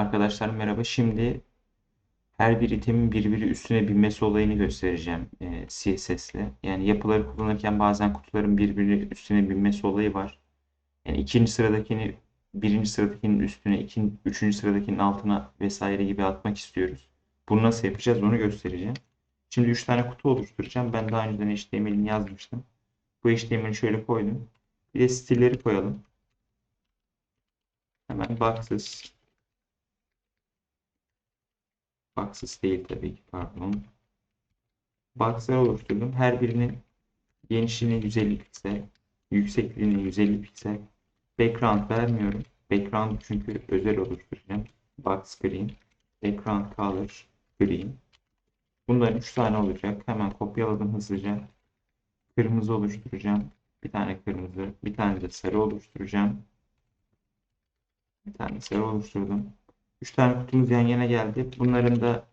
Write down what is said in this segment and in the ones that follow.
Arkadaşlar merhaba. Şimdi her bir itemin birbiri üstüne binmesi olayını göstereceğim e, CSS. Yani yapıları kullanırken bazen kutuların birbiri üstüne binmesi olayı var. Yani ikinci sıradakini birinci sıradakinin üstüne, ikinci, üçüncü sıradakinin altına vesaire gibi atmak istiyoruz. Bunu nasıl yapacağız onu göstereceğim. Şimdi üç tane kutu oluşturacağım. Ben daha önceden HTML'ini yazmıştım. Bu HTML'i şöyle koydum. Bir de stilleri koyalım. Hemen boxes Boxes değil tabii ki pardon. Boxlar oluşturdum. Her birinin genişliğine 150 piksel, yüksekliğine 150 piksel. Background vermiyorum. Background çünkü özel oluşturacağım. Box green, background color green. Bunların 3 tane olacak. Hemen kopyaladım hızlıca. Kırmızı oluşturacağım. Bir tane kırmızı, bir tane de sarı oluşturacağım. Bir tane sarı oluşturdum. 3 tane kutumuz yan yana geldi. Bunların da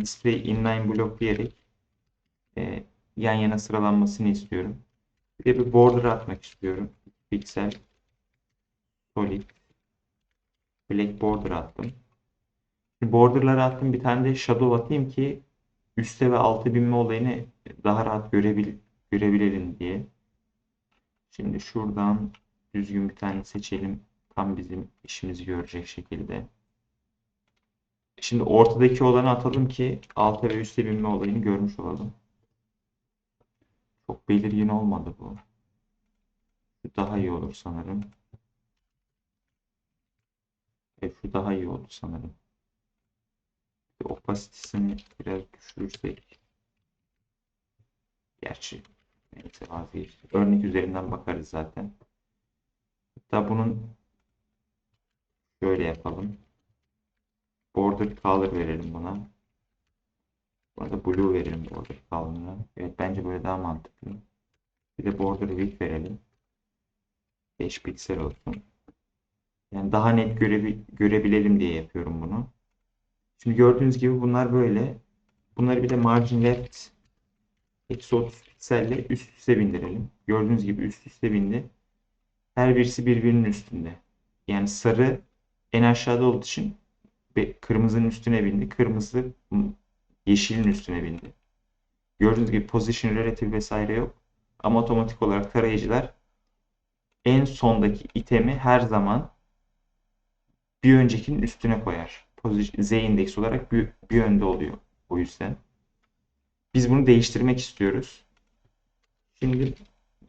display inline block diyerek e, yan yana sıralanmasını istiyorum. Bir de bir border atmak istiyorum. Pixel solid black border attım. Şimdi borderları attım. Bir tane de shadow atayım ki üste ve altı binme olayını daha rahat görebil görebilelim diye. Şimdi şuradan düzgün bir tane seçelim. Tam bizim işimizi görecek şekilde. Şimdi ortadaki olanı atalım ki alta ve üste binme olayını görmüş olalım. Çok belirgin olmadı bu. Şu daha iyi olur sanırım. Evet şu daha iyi oldu sanırım. Opasitesini biraz düşürürsek. Gerçi neyse vazgeçtik. Örnek üzerinden bakarız zaten. Hatta bunun şöyle yapalım. Border color verelim buna. Burada blue verelim border color'ına. Evet bence böyle daha mantıklı. Bir de border width verelim. 5 piksel olsun. Yani daha net görebi görebilelim diye yapıyorum bunu. Şimdi gördüğünüz gibi bunlar böyle. Bunları bir de margin left eksi 30 pikselle üst üste bindirelim. Gördüğünüz gibi üst üste bindi. Her birisi birbirinin üstünde. Yani sarı en aşağıda olduğu için kırmızının üstüne bindi. Kırmızı yeşilin üstüne bindi. Gördüğünüz gibi position relative vesaire yok. Ama otomatik olarak tarayıcılar en sondaki itemi her zaman bir öncekinin üstüne koyar. Z indeks olarak bir, bir önde oluyor. O yüzden. Biz bunu değiştirmek istiyoruz. Şimdi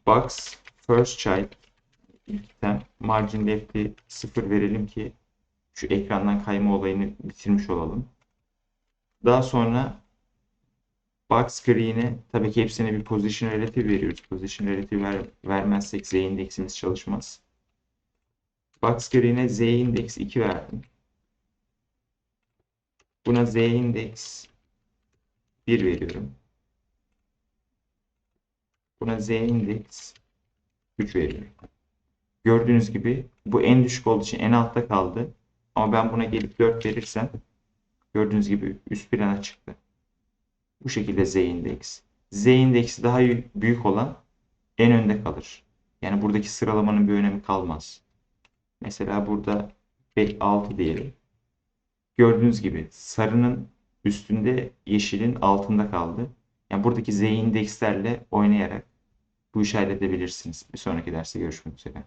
box first child item margin left'i 0 verelim ki şu ekrandan kayma olayını bitirmiş olalım. Daha sonra box screen'e tabii ki hepsine bir position relative veriyoruz. Position relative ver, vermezsek z indeksimiz çalışmaz. Box screen'e z indeks 2 verdim. Buna z indeks 1 veriyorum. Buna z indeks 3 veriyorum. Gördüğünüz gibi bu en düşük olduğu için en altta kaldı. Ama ben buna gelip 4 verirsem gördüğünüz gibi üst plana çıktı. Bu şekilde Z indeks. Z indeksi daha büyük olan en önde kalır. Yani buradaki sıralamanın bir önemi kalmaz. Mesela burada 6 diyelim. Gördüğünüz gibi sarının üstünde yeşilin altında kaldı. Yani buradaki Z indekslerle oynayarak bu işi halledebilirsiniz. Bir sonraki derste görüşmek üzere.